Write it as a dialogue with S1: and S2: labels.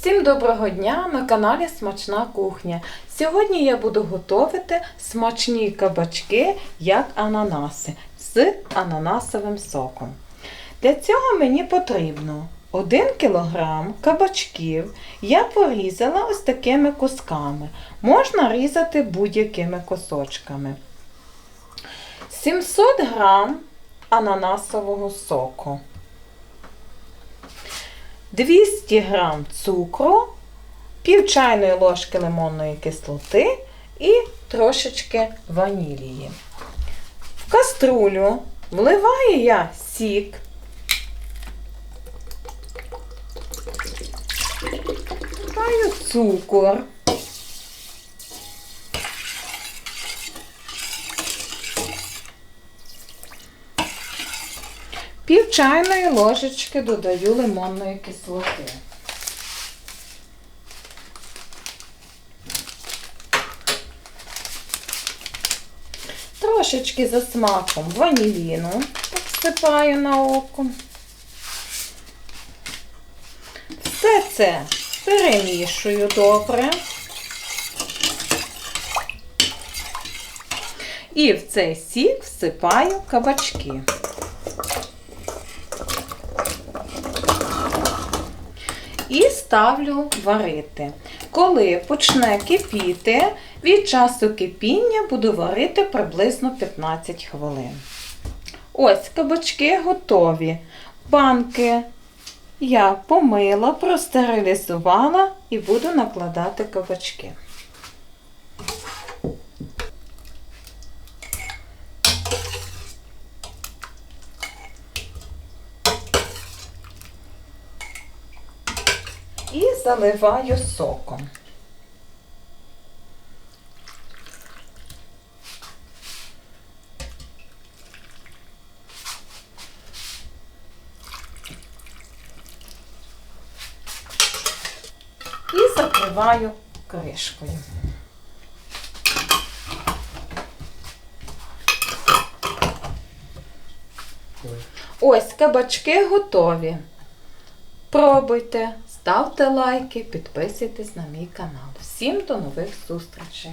S1: Всім доброго дня на каналі Смачна кухня. Сьогодні я буду готувати смачні кабачки, як ананаси, з ананасовим соком. Для цього мені потрібно 1 кг кабачків. Я порізала ось такими кусками. Можна різати будь-якими кусочками. 700 г ананасового соку. 200 г цукру, пів чайної ложки лимонної кислоти і трошечки ванілії. В каструлю вливаю я сік. Вливаю цукор. Пів чайної ложечки додаю лимонної кислоти. Трошечки за смаком ваніліну всипаю на око. Все це перемішую добре. І в цей сік всипаю кабачки. І ставлю варити. Коли почне кипіти, від часу кипіння буду варити приблизно 15 хвилин. Ось кабачки готові. Банки я помила, простерилізувала і буду накладати кабачки. І заливаю соком. І закриваю кришкою. Ось кабачки готові. Пробуйте, ставте лайки, підписуйтесь на мій канал. Всім до нових зустрічей!